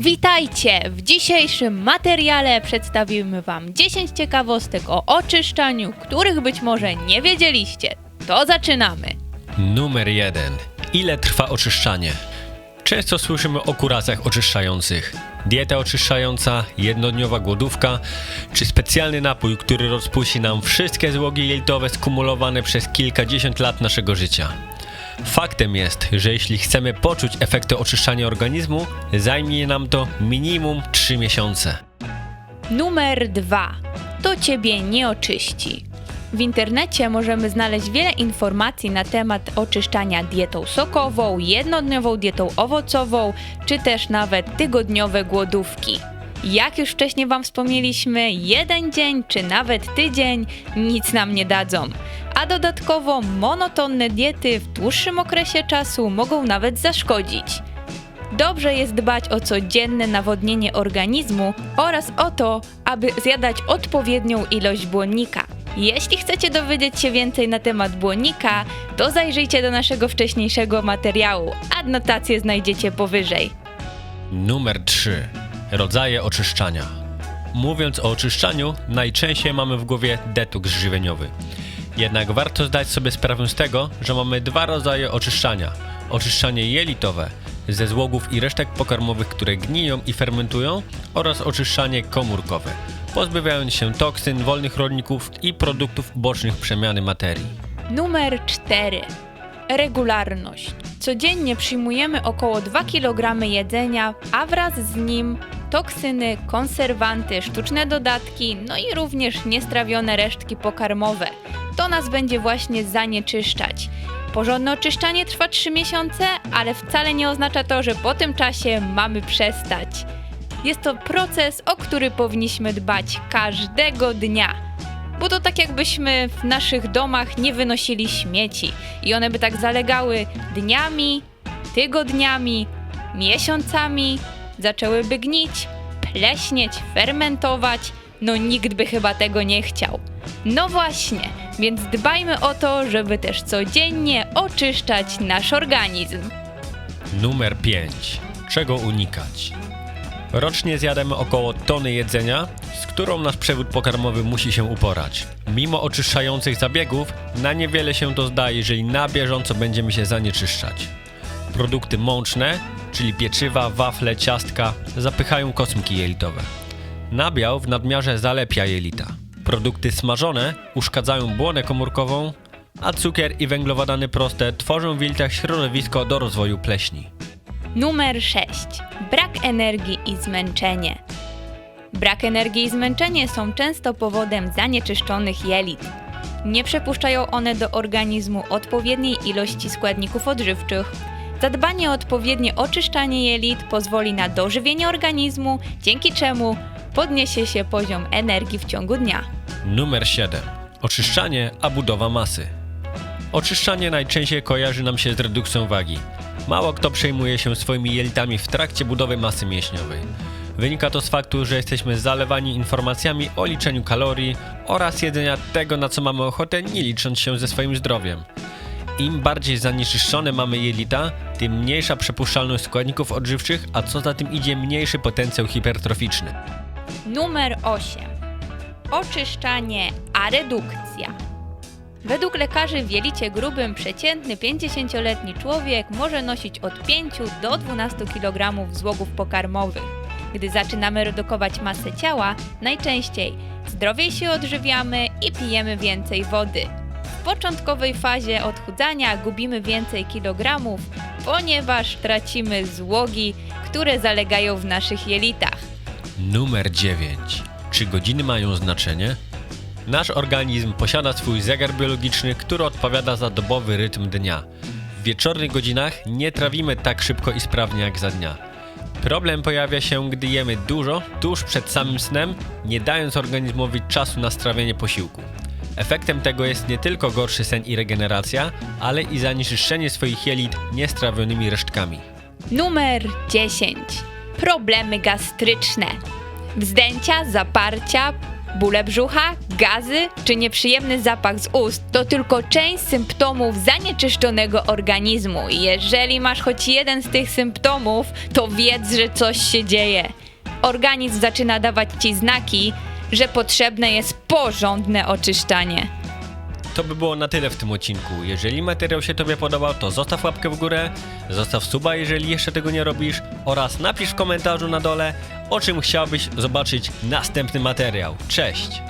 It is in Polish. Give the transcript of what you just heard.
Witajcie! W dzisiejszym materiale przedstawimy Wam 10 ciekawostek o oczyszczaniu, których być może nie wiedzieliście. To zaczynamy! Numer 1. Ile trwa oczyszczanie? Często słyszymy o kuracjach oczyszczających. Dieta oczyszczająca, jednodniowa głodówka, czy specjalny napój, który rozpuści nam wszystkie złogi jelitowe skumulowane przez kilkadziesiąt lat naszego życia. Faktem jest, że jeśli chcemy poczuć efekty oczyszczania organizmu, zajmie nam to minimum 3 miesiące. Numer 2. To Ciebie nie oczyści. W internecie możemy znaleźć wiele informacji na temat oczyszczania dietą sokową, jednodniową dietą owocową, czy też nawet tygodniowe głodówki. Jak już wcześniej Wam wspomnieliśmy, jeden dzień czy nawet tydzień nic nam nie dadzą. A dodatkowo monotonne diety w dłuższym okresie czasu mogą nawet zaszkodzić. Dobrze jest dbać o codzienne nawodnienie organizmu oraz o to, aby zjadać odpowiednią ilość błonnika. Jeśli chcecie dowiedzieć się więcej na temat błonnika, to zajrzyjcie do naszego wcześniejszego materiału. Adnotację znajdziecie powyżej. Numer 3. Rodzaje oczyszczania. Mówiąc o oczyszczaniu, najczęściej mamy w głowie detoks żywieniowy. Jednak warto zdać sobie sprawę z tego, że mamy dwa rodzaje oczyszczania. Oczyszczanie jelitowe ze złogów i resztek pokarmowych, które gniją i fermentują oraz oczyszczanie komórkowe, pozbawiając się toksyn, wolnych rodników i produktów bocznych przemiany materii. Numer 4. Regularność. Codziennie przyjmujemy około 2 kg jedzenia, a wraz z nim toksyny, konserwanty, sztuczne dodatki, no i również niestrawione resztki pokarmowe. To nas będzie właśnie zanieczyszczać. Porządne oczyszczanie trwa 3 miesiące, ale wcale nie oznacza to, że po tym czasie mamy przestać. Jest to proces, o który powinniśmy dbać każdego dnia. Bo to tak jakbyśmy w naszych domach nie wynosili śmieci i one by tak zalegały dniami, tygodniami, miesiącami, zaczęłyby gnić, pleśnieć, fermentować. No nikt by chyba tego nie chciał. No właśnie, więc dbajmy o to, żeby też codziennie oczyszczać nasz organizm. Numer 5. Czego unikać? Rocznie zjadamy około tony jedzenia, z którą nasz przewód pokarmowy musi się uporać. Mimo oczyszczających zabiegów, na niewiele się to zda, jeżeli na bieżąco będziemy się zanieczyszczać. Produkty mączne, czyli pieczywa, wafle, ciastka, zapychają kosmki jelitowe. Nabiał w nadmiarze zalepia jelita. Produkty smażone uszkadzają błonę komórkową, a cukier i węglowodany proste tworzą w jelitach środowisko do rozwoju pleśni. Numer 6. Brak energii i zmęczenie. Brak energii i zmęczenie są często powodem zanieczyszczonych jelit. Nie przepuszczają one do organizmu odpowiedniej ilości składników odżywczych. Zadbanie o odpowiednie oczyszczanie jelit pozwoli na dożywienie organizmu, dzięki czemu podniesie się poziom energii w ciągu dnia. Numer 7. Oczyszczanie, a budowa masy. Oczyszczanie najczęściej kojarzy nam się z redukcją wagi. Mało kto przejmuje się swoimi jelitami w trakcie budowy masy mięśniowej. Wynika to z faktu, że jesteśmy zalewani informacjami o liczeniu kalorii oraz jedzenia tego, na co mamy ochotę, nie licząc się ze swoim zdrowiem. Im bardziej zanieczyszczone mamy jelita, tym mniejsza przepuszczalność składników odżywczych, a co za tym idzie mniejszy potencjał hipertroficzny. Numer 8. Oczyszczanie, a redukcja. Według lekarzy w jelicie grubym przeciętny 50-letni człowiek może nosić od 5 do 12 kg złogów pokarmowych. Gdy zaczynamy redukować masę ciała, najczęściej zdrowiej się odżywiamy i pijemy więcej wody. Początkowej fazie odchudzania gubimy więcej kilogramów, ponieważ tracimy złogi, które zalegają w naszych jelitach. Numer 9. Czy godziny mają znaczenie? Nasz organizm posiada swój zegar biologiczny, który odpowiada za dobowy rytm dnia. W wieczornych godzinach nie trawimy tak szybko i sprawnie jak za dnia. Problem pojawia się, gdy jemy dużo tuż przed samym snem, nie dając organizmowi czasu na strawienie posiłku. Efektem tego jest nie tylko gorszy sen i regeneracja, ale i zanieczyszczenie swoich jelit niestrawionymi resztkami. Numer 10. Problemy gastryczne. Wzdęcia, zaparcia, Bóle brzucha, gazy czy nieprzyjemny zapach z ust to tylko część symptomów zanieczyszczonego organizmu. Jeżeli masz choć jeden z tych symptomów, to wiedz, że coś się dzieje. Organizm zaczyna dawać ci znaki, że potrzebne jest porządne oczyszczanie. To by było na tyle w tym odcinku. Jeżeli materiał się Tobie podobał, to zostaw łapkę w górę, zostaw suba, jeżeli jeszcze tego nie robisz oraz napisz w komentarzu na dole, o czym chciałbyś zobaczyć następny materiał. Cześć!